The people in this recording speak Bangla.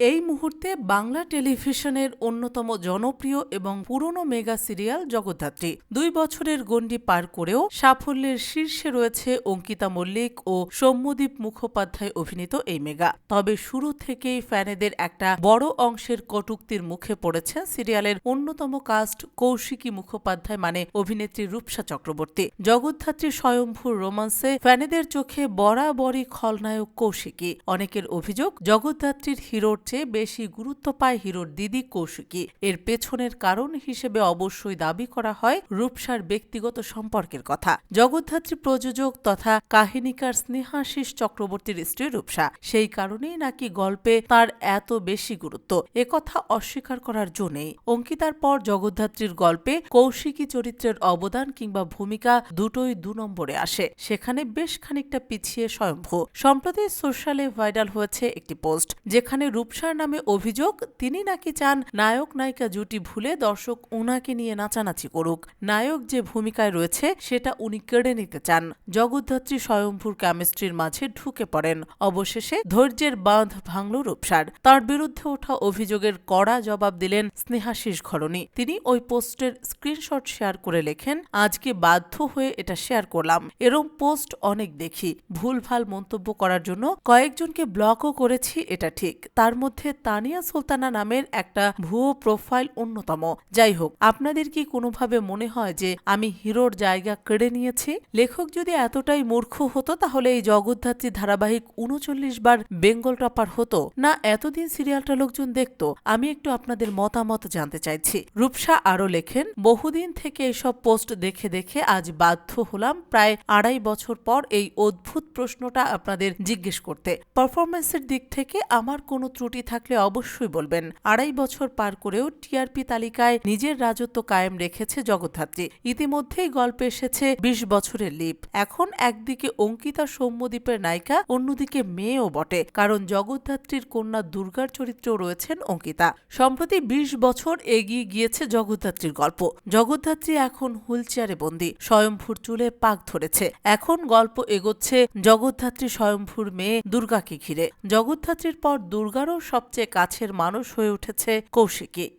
এই মুহূর্তে বাংলা টেলিভিশনের অন্যতম জনপ্রিয় এবং পুরনো মেগা সিরিয়াল জগদ্ধাত্রী। দুই বছরের গণ্ডি পার করেও সাফল্যের শীর্ষে রয়েছে অঙ্কিতা মল্লিক ও সৌম্যদীপ মুখোপাধ্যায় অভিনীত এই মেগা। তবে শুরু থেকেই ফ্যানেদের একটা বড় অংশের কটুক্তির মুখে পড়েছেন সিরিয়ালের অন্যতম কাস্ট কৌশিকী মুখোপাধ্যায় মানে অভিনেত্রী রূপসা চক্রবর্তী। জগদ্ধাত্রী স্বয়ংভূর রোমান্সে ফ্যানেদের চোখে বরাবরই খলনায়ক কৌশিকী। অনেকের অভিযোগ, জগদ্ধাত্রীর হিরোর চেয়ে বেশি গুরুত্ব পায় হিরোর দিদি কৌশিকী। এর পেছনের কারণ হিসেবে অবশ্যই দাবি করা হয় রূপসার ব্যক্তিগত সম্পর্কের কথা। জগদ্ধাত্রী প্রযোজক তথা কাহিনীকার স্নেহাশিস চক্রবর্তীর স্ত্রী রূপসা। সেই কারণেই নাকি গল্পে তার এত বেশি গুরুত্ব। একথা অস্বীকার করার জন্যেই অঙ্কিতার পর জগদ্ধাত্রীর গল্পে কৌশিকী চরিত্রের অবদান কিংবা ভূমিকা দুটোই দু নম্বরে আসে। সেখানে বেশ খানিকটা পিছিয়ে স্বয়ম্ভু। সম্প্রতি সোশ্যালে ভাইরাল হয়েছে একটি পোস্ট, যেখানে রূপসার নামে অভিযোগ, তিনি নাকি চান নায়ক নায়িকা জুটি ভুলে দর্শক উনাকে নিয়ে নাচানাচি করুক। নায়ক যে ভূমিকায় রয়েছে, সেটা উনি কেড়ে নিতে চান। জগদ্ধাত্রী স্বয়ম্ভুর কেমিস্ট্রির মাঝে ঢুকে পড়েন। অবশেষে ধৈর্যের বাঁধ ভাঙল রূপসার। তার বিরুদ্ধে ওঠা অভিযোগের কড়া জবাব দিলেন স্নেহাশিস ঘরণী। তিনি ওই পোস্টের স্ক্রিনশট শেয়ার করে লেখেন, আজকে বাধ্য হয়ে এটা শেয়ার করলাম। এরম পোস্ট অনেক দেখি। ভুলভাল মন্তব্য করার জন্য কয়েকজনকে ব্লকও করেছি, এটা ঠিক। তার মধ্যে তানিয়া সুলতানা নামের একটা ভুয়ো প্রোফাইল অন্যতম। যাই হোক আপনাদের কি কোনোভাবে মনে হয় যে আমি হিরোর জায়গা কেড়ে নিয়েছি? লেখক যদি এতটাই মূর্খ হতো, তাহলে এই জগদ্ধাত্রী ধারাবাহিক উনচল্লিশ বার বেঙ্গল টপার হতো? না, এতদিন সিরিয়ালটা লোকজন দেখতো? আমি একটু আপনাদের মতামত জানতে চাইছি। রূপসা আরও লেখেন, বহুদিন থেকে এসব পোস্ট দেখে দেখে আজ বাধ্য হলাম প্রায় আড়াই বছর পর এই অদ্ভুত প্রশ্নটা আপনাদের জিজ্ঞেস করতে। পারফরমেন্সের দিক থেকে আমার কোনো ত্রুটি থাকলে অবশ্যই বলবেন। আড়াই বছর পার করেও টিআরপি তালিকায় নিজের রাজত্ব কায়েম রেখেছে জগদ্ধাত্রী। ইতিমধ্যেই গল্পে এসেছে বিশ বছরের লিপ। এখন একদিকে অঙ্কিতা সৌম্যদ্বীপের নায়িকা, অন্যদিকে মেয়েও বটে, কারণ জগদ্ধাত্রীর কন্যা দুর্গার চরিত্রেও রয়েছেন অঙ্কিতা। সম্প্রতি বিশ বছর এগিয়ে গিয়েছে জগদ্ধাত্রীর গল্প। জগদ্ধাত্রী এখন হুইলচেয়ারে বন্দী, স্বয়ম্ভুর চুলে পাক ধরেছে। এখন গল্প এগোচ্ছে জগদ্ধাত্রী স্বয়ম্ভুর মেয়ে দুর্গাকে ঘিরে। জগদ্ধাত্রীর পর দুর্গারও সবচেয়ে কাছের মানুষ হয়ে উঠেছে কৌশিকী।